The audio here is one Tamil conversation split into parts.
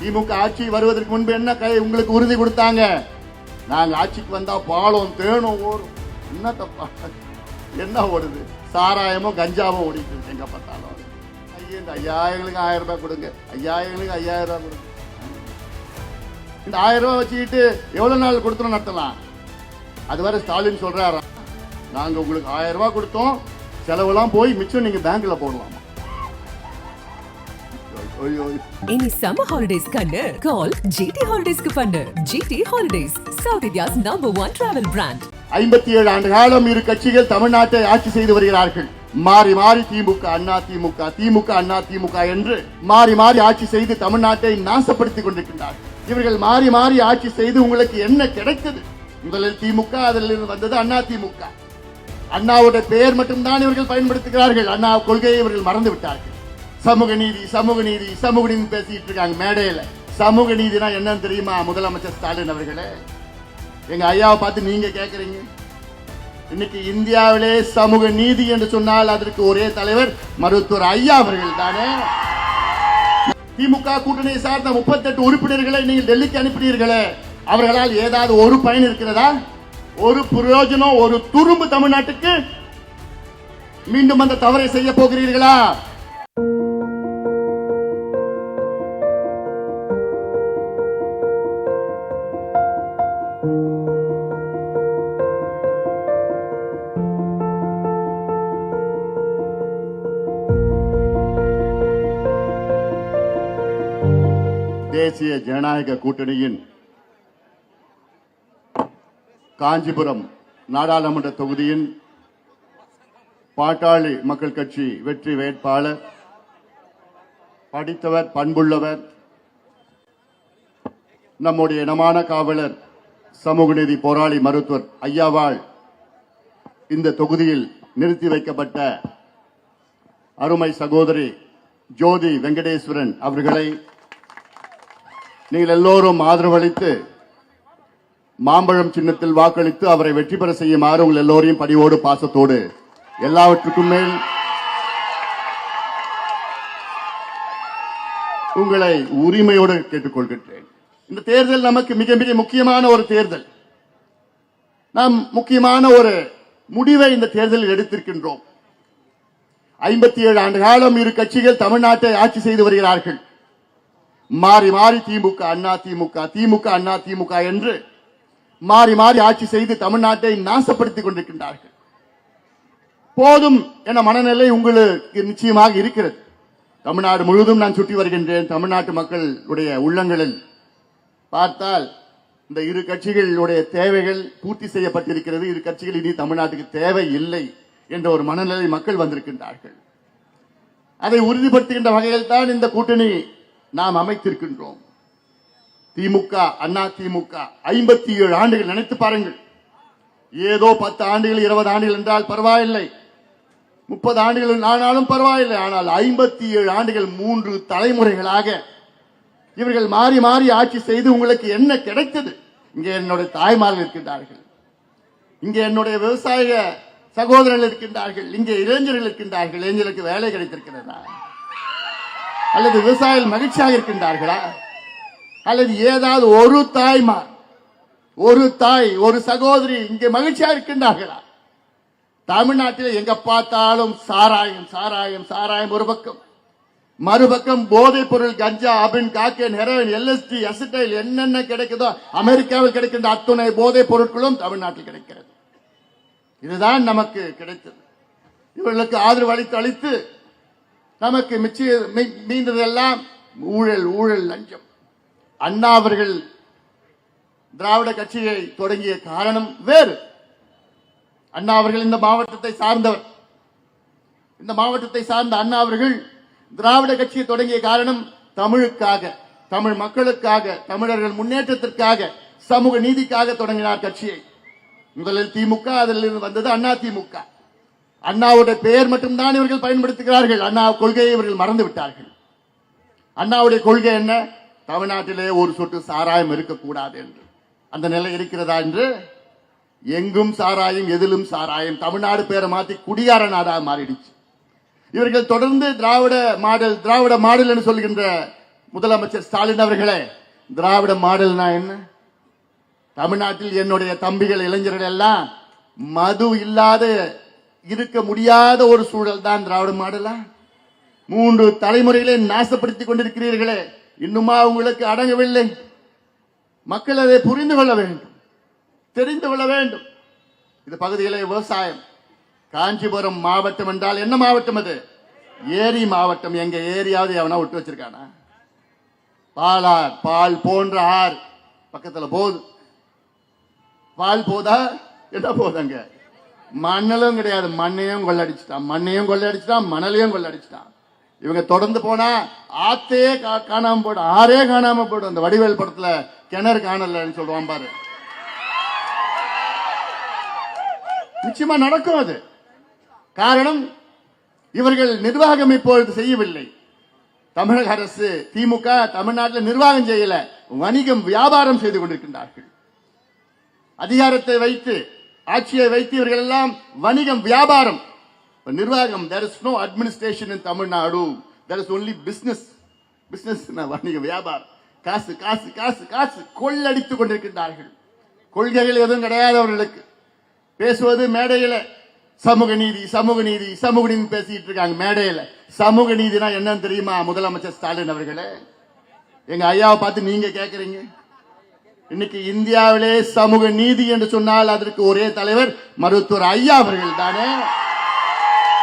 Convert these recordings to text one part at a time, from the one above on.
திமுக ஆட்சி வருவதற்கு முன்பு என்ன கை உங்களுக்கு உறுதி கொடுத்தாங்க? நாங்க ஆட்சிக்கு வந்தா பாலம் தேனும் ஓடும். என்ன தப்பா? என்ன ஓடுது? சாராயமும் கஞ்சாவும் ஓடிட்டு இருக்கு. எங்க பார்த்தாலும். ஐயா இந்த ஐயாயிரங்களுக்கு ஆயிரம் ரூபாய் கொடுங்க. ஐயாயிரங்களுக்கு ஐயாயிரம் ரூபாய் கொடுங்க. இந்த ஆயிரம் ரூபாய் வச்சுக்கிட்டு எவ்வளவு நாள் கொடுத்துரும் நடத்தலாம்? அது வரை ஸ்டாலின் சொல்றாரா? நாங்க உங்களுக்கு ஆயிரம் ரூபாய் கொடுத்தோம். செலவெல்லாம் போய் மிச்சம் நீங்க பேங்க்ல போடலாம்? இனி சம்மர் ஹாலிடேஸ் கண்ணு. கால் ஜிடி ஹாலிடேஸ்க்கு பண்ணு. GT holidays South India's number one travel brand ஐம்பத்தி ஏழு ஆண்டு காலம் இரு கட்சிகள் தமிழ்நாட்டை ஆட்சி செய்து வருகிறார்கள். மாறி மாறி திமுக அண்ணா திமுக திமுக அண்ணா திமுக என்று மாறி மாறி ஆட்சி செய்து தமிழ்நாட்டை நாசப்படுத்திக் கொண்டிருக்கின்றார்கள் இவர்கள் மாறி மாறி ஆட்சி செய்து உங்களுக்கு என்ன கிடைத்தது? முதலில் திமுக அதிலிருந்து வந்தது அண்ணா திமுக. அண்ணாவுடைய பெயர் மட்டும்தான் இவர்கள் பயன்படுத்துகிறார்கள். அண்ணா கொள்கையை இவர்கள் மறந்து விட்டார்கள். சமூக நீதி சமூக நீதி சமூக நீதி பேசிட்டு இருக்காங்க மேடையில. சமூக நீதினா என்னன்னு தெரியுமா முதலமைச்சர் ஸ்டாலின் அவர்களே? எங்க ஐயாவை பார்த்து நீங்க கேட்குறீங்க இன்னைக்கு இந்தியாவிலே சமூக நீதி என்று சொன்னால் அதற்கு ஒரே தலைவர் மருத்துவர் ஐயா அவர்கள் தானே? திமுக கூட்டணியை சார்ந்த 38 உறுப்பினர்களை நீங்கள் டெல்லிக்கு அனுப்பினீர்களே. அவர்களால் ஏதாவது ஒரு பயன் இருக்கிறதா? ஒரு பிரயோஜனம் ஒரு துரும்பு தமிழ்நாட்டுக்கு மீண்டும் அந்த தவறை செய்ய போகிறீர்களா? ஜனநாயக கூட்டணியின் காஞ்சிபுரம் நாடாளுமன்ற தொகுதியின் பாட்டாளி மக்கள் கட்சி வெற்றி வேட்பாளர் படித்தவர் பண்புள்ளவர் நம்முடைய இனமான காவலர் சமூக நீதி போராளி மருத்துவர் ஐயாவால் இந்த தொகுதியில் நிறுத்தி வைக்கப்பட்ட அருமை சகோதரி ஜோதி வெங்கடேஸ்வரன் அவர்களை நீங்கள் எல்லோரும் ஆதரவளித்து மாம்பழம் சின்னத்தில் வாக்களித்து அவரை வெற்றி பெற செய்யுமாறு உங்கள் எல்லோரையும் பணிவோடு பாசத்தோடு எல்லாவற்றுக்கும் மேல் உங்களை உரிமையோடு கேட்டுக்கொள்கின்றேன். இந்த தேர்தல் நமக்கு மிக மிக முக்கியமான ஒரு தேர்தல். நாம் முக்கியமான ஒரு முடிவை இந்த தேர்தலில் எடுத்திருக்கின்றோம். ஐம்பத்தி ஏழு ஆண்டு காலம் இரு கட்சிகள் தமிழ்நாட்டை ஆட்சி செய்து வருகிறார்கள். மாறி மாறி திமுக அண்ணா திமுக திமுக அண்ணா திமுக என்று மாறி மாறி ஆட்சி செய்து தமிழ்நாட்டை நாசப்படுத்திக் கொண்டிருக்கின்றார்கள். போதும் என மனநிலை உங்களுக்கு நிச்சயமாக இருக்கிறது. தமிழ்நாடு முழுவதும் நான் சுற்றி வருகின்றேன். தமிழ்நாட்டு மக்களுடைய உள்ளங்களில் பார்த்தால் இந்த இரு கட்சிகளுடைய தேவைகள் பூர்த்தி செய்யப்பட்டிருக்கிறது. இரு கட்சிகள் இனி தமிழ்நாட்டுக்கு தேவை இல்லை என்ற ஒரு மனநிலை மக்கள் வந்திருக்கின்றார்கள். அதை உறுதிப்படுத்துகின்ற வகையில் தான் இந்த கூட்டணி நாம் அமைத்திருக்கின்றோம். திமுக அண்ணா திமுக ஐம்பத்தி ஏழு ஆண்டுகள் நினைத்து பாருங்கள். ஏதோ பத்து ஆண்டுகள் இருபது ஆண்டுகள் என்றால் பரவாயில்லை. முப்பது ஆண்டுகள் ஆனாலும் பரவாயில்லை. ஆனால் ஐம்பத்தி ஏழு ஆண்டுகள் மூன்று தலைமுறைகளாக இவர்கள் மாறி மாறி ஆட்சி செய்து உங்களுக்கு என்ன கிடைத்தது? இங்கே என்னுடைய தாய்மார்கள் இருக்கின்றார்கள். இங்கே என்னுடைய விவசாய சகோதரர்கள் இருக்கின்றார்கள். இங்கே இளைஞர்கள் இருக்கின்றார்கள். இளைஞர்களுக்கு வேலை கிடைத்திருக்கிறதா? அல்லது விவசாயிகள் மகிழ்ச்சியாக இருக்கின்றார்களா? அல்லது ஏதாவது ஒரு தாய்மார் ஒரு தாய் ஒரு சகோதரி இங்கே மகிழ்ச்சியாக இருக்கின்றார்களா? தமிழ்நாட்டில் எங்க பார்த்தாலும் சாராயம் சாராயம் சாராயம் ஒரு பக்கம். மறுபக்கம் போதைப் பொருள் கஞ்சா அபின் காக்கேன் ஹெரோயின் எல்எஸ்டி அசிட்டைல் என்னென்ன கிடைக்குதோ அமெரிக்காவில் கிடைக்கின்ற அத்துணை போதைப் பொருட்களும் தமிழ்நாட்டில் கிடைக்கிறது. இதுதான் நமக்கு கிடைத்தது. இவர்களுக்கு ஆதரவு அளித்து அளித்து நமக்கு மிச்ச மீ- மீந்ததெல்லாம் ஊழல் ஊழல் லஞ்சம். அண்ணா அவர்கள் திராவிட கட்சியை தொடங்கிய காரணம் வேறு. அண்ணா அவர்கள் இந்த மாவட்டத்தை சார்ந்தவர். இந்த மாவட்டத்தை சார்ந்த அண்ணா அவர்கள் திராவிட கட்சியை தொடங்கிய காரணம் தமிழுக்காக தமிழ் மக்களுக்காக தமிழர்கள் முன்னேற்றத்திற்காக சமூக நீதிக்காக தொடங்கினார் கட்சியை. முதலில் திமுக அதிலிருந்து வந்தது அண்ணா திமுக அண்ணாவுடைய பெயர் மட்டும்தான் இவர்கள் பயன்படுத்துகிறார்கள். அண்ணா கொள்கையை இவர்கள் மறந்து விட்டார்கள். அண்ணாவுடைய கொள்கை என்ன? தமிழ்நாட்டிலே ஒரு சொட்டு சாராயம் இருக்கக்கூடாது என்று. அந்த நிலை இருக்கிறதா என்று? எங்கும் சாராயம் எதிலும் சாராயம். தமிழ்நாடு பேரை மாற்றி குடியார நாடாக மாறிடுச்சு. இவர்கள் தொடர்ந்து திராவிட மாடல் திராவிட மாடல் என்று சொல்கின்ற முதலமைச்சர் ஸ்டாலின் அவர்களே திராவிட மாடல்னா என்ன? தமிழ்நாட்டில் என்னுடைய தம்பிகள் இளைஞர்கள் எல்லாம் மது இல்லாத இருக்க முடியாத ஒரு சூழல் தான் திராவிட மாடலா? மூன்று தலைமுறைகளை நாசப்படுத்திக் கொண்டிருக்கிறீர்களே. இன்னுமா உங்களுக்கு அடங்கவில்லை. மக்கள் அதை புரிந்து கொள்ள வேண்டும். தெரிந்து கொள்ள வேண்டும். இந்த பகுதியிலே விவசாயம். காஞ்சிபுரம் மாவட்டம் என்றால் என்ன மாவட்டம் அது? ஏரி மாவட்டம். எங்க ஏரியாவது எவனா விட்டு வச்சிருக்கானா? பாலார் பால் போன்ற ஆறு. பக்கத்துல போகுது பால் போதா? என்ன போதாங்க? மணலும் கிடையாது. மண்ணையும் கொள்ளடிச்சிட்டான். மண்ணையும் கொள்ளடிச்சிட்டான். மணலையும் கொள்ளடிச்சிட்டான். இவங்க தொடர்ந்து போனா ஆத்தே கா- காணாம போடும் ஆறே காணாம போடும் அந்த வடிவேல் படத்துல கிணறு காணலன்னு சொல்லுவான் பாரு. நிச்சயமா நடக்கும் அது. காரணம் இவர்கள் நிர்வாகம் இப்பொழுது செய்யவில்லை. தமிழக அரசு திமுக தமிழ்நாட்டில் நிர்வாகம் செய்யல. வணிகம் வியாபாரம் செய்து கொண்டிருக்கின்றார்கள். அதிகாரத்தை வைத்து ஆட்சியை வைத்து இவர்கள் எல்லாம் வணிகம் வியாபாரம். நிர்வாகம் there is no administration in Tamil Nadu there is only business business வணிக வியாபாரம். காசு காசு காசு காசு கொள்ளடித்துக் கொண்டிருக்கின்றார்கள். கொள்கைகள் எதுவும் கிடையாது அவர்களுக்கு. பேசுவது மேடையில. சமூக நீதி சமூக நீதி சமூக நீதி பேசிட்டு இருக்காங்க மேடையில. சமூக நீதினா என்னன்னு தெரியுமா முதலமைச்சர் ஸ்டாலின் அவர்களே? எங்க ஐயாவை பார்த்து நீங்க கேக்குறீங்க. இன்னைக்கு இந்தியாவிலே சமூக நீதி என்று சொன்னால் அதற்கு ஒரே தலைவர் மருத்துவர் ஐயா அவர்கள் தானே.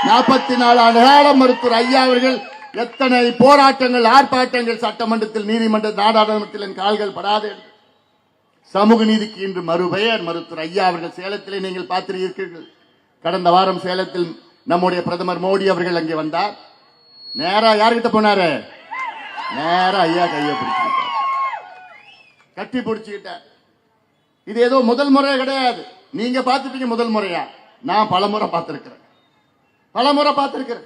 நாற்பத்தி நாலு ஆண்டு காலம் மருத்துவர் ஐயா அவர்கள் எத்தனை போராட்டங்கள் ஆர்ப்பாட்டங்கள் சட்டமன்றத்தில் நீதிமன்ற நாடாளுமன்றத்தில் என் கால்கள் படாது. சமூக நீதிக்கு இன்று மறுபெயர் மருத்துவர் ஐயா அவர்கள். சேலத்திலே நீங்கள் பார்த்திருக்கிறீர்கள். கடந்த வாரம் சேலத்தில் நம்முடைய பிரதமர் மோடி அவர்கள் அங்கே வந்தார். நேரா யார்கிட்ட போனாரு? நேரா ஐயா கையை பிடிச்சார் கட்டி பிடிச்சுக்கிட்டார் இது ஏதோ முதல் முறை கிடையாது. நீங்க பார்த்துட்டீங்க முதல் முறையா? நான் பல முறை பார்த்திருக்கிறேன். பல முறை பார்த்திருக்கிறேன்.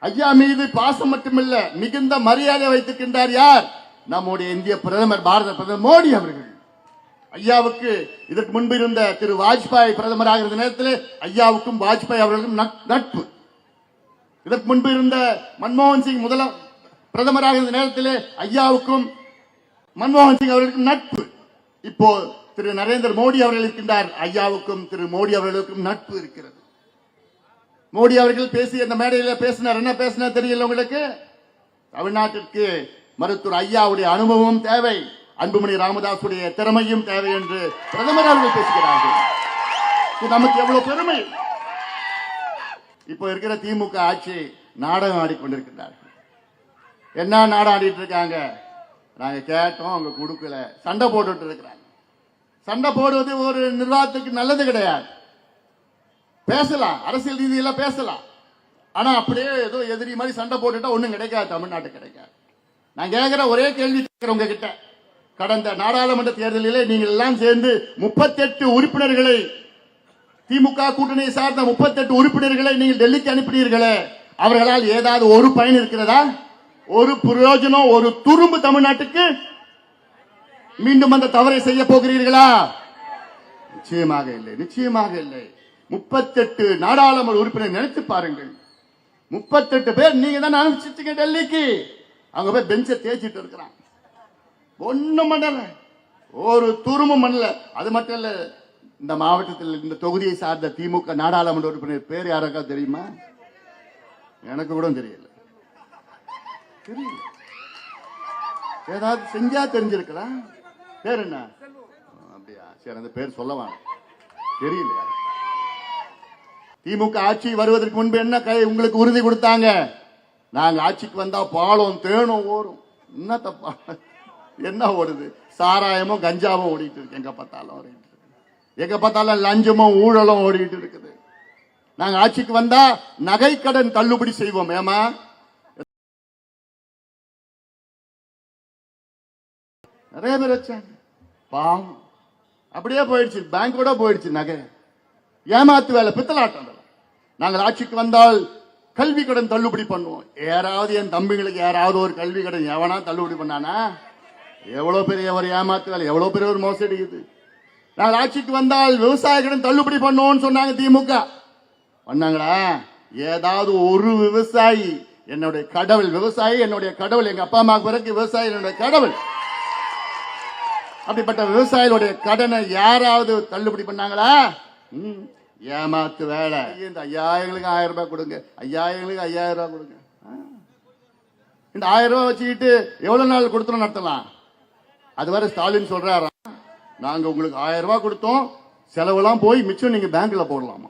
ஐயா மீது பாசம் மட்டுமில்ல மிகுந்த மரியாதை வைத்திருக்கின்றார் யார்? நம்முடைய இந்திய பிரதமர் பாரத பிரதமர் மோடி அவர்கள். ஐயாவுக்கு இதற்கு முன்பு இருந்த திரு வாஜ்பாய் பிரதமராக இருந்த நேரத்தில் ஐயாவுக்கும் வாஜ்பாய் அவர்களுக்கும் நட்- நட்பு. இதற்கு முன்பு இருந்த மன்மோகன் சிங் முதல பிரதமராக இருந்த நேரத்தில் ஐயாவுக்கும் மன்மோகன் சிங் அவர்களுக்கும் நட்பு. இப்போ திரு நரேந்திர மோடி அவர்கள் இருக்கின்றார். ஐயாவுக்கும் திரு மோடி அவர்களுக்கும் நட்பு இருக்கிறது. மோடி அவர்கள் பேசி அந்த மேடையில் பேசினார். என்ன பேசினார் தெரியல உங்களுக்கு? தமிழ்நாட்டிற்கு மருத்துவர் ஐயாவுடைய அனுபவம் தேவை. அன்புமணி ராமதாசுடைய திறமையும் தேவை என்று பிரதமர் அவர்கள் பேசுகிறார்கள். இது நமக்கு எவ்வளவு பெருமை? இப்போ இருக்கிற திமுக ஆட்சி நாடகம் ஆடிக்கொண்டிருக்கிறார்கள் என்ன நாடகம் ஆடிட்டு இருக்காங்க? நாங்கள் கேட்டோம் அவங்க கொடுக்கல. சண்டை போட்டுட்டு இருக்கிறாங்க. சண்டை போடுவது ஒரு நிர்வாகத்துக்கு நல்லது கிடையாது. பேசலாம். அரசியல் ரீதியெல்லாம் பேசலாம். ஆனால் அப்படியே ஏதோ எதிரி மாதிரி சண்டை போட்டுட்டா ஒன்றும் கிடைக்காது தமிழ்நாட்டுக்கு கிடைக்காது. நான் கேட்குற ஒரே கேள்வி கேட்குறேன் உங்ககிட்ட. கடந்த நாடாளுமன்ற தேர்தலிலே நீங்கள் எல்லாம் சேர்ந்து முப்பத்தெட்டு உறுப்பினர்களை திமுக கூட்டணி சார்ந்த முப்பத்தெட்டு உறுப்பினர்களை நீங்கள் டெல்லிக்கு அனுப்பினீர்களே. அவர்களால் ஏதாவது ஒரு பயன் இருக்கிறதா? ஒரு பிரயோஜனம் ஒரு துரும்பு தமிழ்நாட்டுக்கு மீண்டும் அந்த தவறை செய்ய போகிறீர்களா? நிச்சயமாக இல்லை நிச்சயமாக இல்லை. முப்பத்தெட்டு நாடாளுமன்ற உறுப்பினர் நினைத்து பாருங்கள். முப்பத்தெட்டு பேர் நீங்க தான் அனுப்பிச்சிட்டீங்க டெல்லிக்கு. அங்க போய் பெஞ்சை தேய்ச்சிட்டு இருக்கிறான். ஒண்ணும் பண்ணல. ஒரு துருமும் பண்ணல. அது மட்டும் இல்ல இந்த மாவட்டத்தில் இந்த தொகுதியை சார்ந்த திமுக நாடாளுமன்ற உறுப்பினர் பேர் யாருக்கா தெரியுமா? எனக்கு கூட தெரியல. தெரியல. ஏதாவது செஞ்சா தெரிஞ்சிருக்கலாம். பேர் என்ன? அப்படியா. சரி அந்த பேர் சொல்லவாங்க தெரியல. திமுக ஆட்சி வருவதற்கு முன்பு என்ன கை உங்களுக்கு உறுதி கொடுத்தாங்க? நாங்க ஆட்சிக்கு வந்தா பாலம் தேனும் ஓடும் என்ன தப்பா? என்ன ஓடுது? சாராயமும் கஞ்சாவும் ஓடிட்டு இருக்கு. எங்க பார்த்தாலும் ஓடிட்டு இருக்கு. எங்க பார்த்தாலும் லஞ்சமும் ஊழலும் ஓடிட்டு இருக்குது. நாங்க ஆட்சிக்கு வந்தா நகைக்கடன் தள்ளுபடி செய்வோம். ஏமா நிறைய பேர் வச்சாங்க. பாவம். அப்படியே போயிடுச்சு. பேங்கோட போயிடுச்சு நகை. ஏமாத்து வேலை பித்தலாட்டம் நாங்கள் ஆட்சிக்கு வந்தால் கல்வி கடன் தள்ளுபடி பண்ணுவோம். யாராவது என் தம்பிங்களுக்கு யாராவது ஒரு கல்வி கடன் எவனா தள்ளுபடி பண்ணானா? எவ்வளவு பெரிய ஒரு ஏமாத்து வேலை எவ்வளவு பெரிய ஒரு மோசடி இது. நாங்கள் ஆட்சிக்கு வந்தால் விவசாய கடன் தள்ளுபடி பண்ணுவோம்னு சொன்னாங்க திமுக. பண்ணாங்களா ஏதாவது ஒரு விவசாயி என்னுடைய கடவுள் விவசாயி என்னுடைய கடவுள் எங்க அப்பா அம்மாவுக்கு பிறகு விவசாயி என்னுடைய கடவுள். அப்படிப்பட்ட விவசாயிகளுடைய கடனை யாராவது தள்ளுபடி பண்ணாங்களா? ம், ஏமாத்து வேலை. இந்த ஐயாயிரங்களுக்கு ஆயிரம் ரூபாய் கொடுங்க. ஐயாயிரங்களுக்கு ஐயாயிரம் ரூபாய் கொடுங்க. இந்த ஆயிரம் ரூபாய் வச்சுக்கிட்டு எவ்வளவு நாள் கொடுத்தோம் நடத்தலாம்? அது வரை ஸ்டாலின் சொல்றாரா நாங்க உங்களுக்கு ஆயிரம் ரூபாய் கொடுத்தோம். செலவெல்லாம் போய் மிச்சம் நீங்க பேங்க்ல போடலாமா?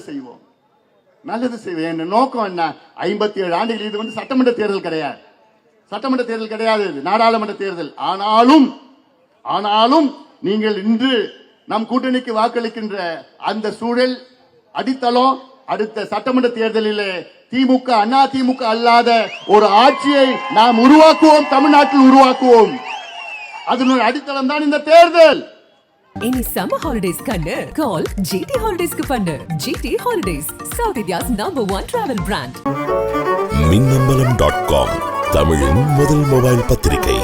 செய்வோம். நல்லது செய்வோம். என்ன நோக்கம் என்ன? ஐம்பத்தி ஏழு ஆண்டுகள் இது வந்து சட்டமன்ற தேர்தல் கிடையாது. சட்டமன்ற தேர்தல் கிடையாது இது. நாடாளுமன்ற தேர்தல். ஆனாலும் ஆனாலும் நீங்கள் இன்று நம் கூட்டணிக்கு வாக்களிக்கின்ற அந்த சூழல் அடித்தளம் அடுத்த சட்டமன்ற தேர்தலிலே திமுக அண்ணா திமுக அல்லாத ஒரு ஆட்சியை நாம் உருவாக்குவோம் தமிழ்நாட்டில் உருவாக்குவோம். அதனுடைய அடித்தளம் தான் இந்த தேர்தல். இனி சம்மர் ஹாலிடேஸ் கண்ணு. கால் ஜிடி ஹாலிடேஸ்க்கு பண்ணு. GT holidays South India's number one travel brand Minnambalam dot com தமிழின் முதல் மொபைல் பத்திரிகை.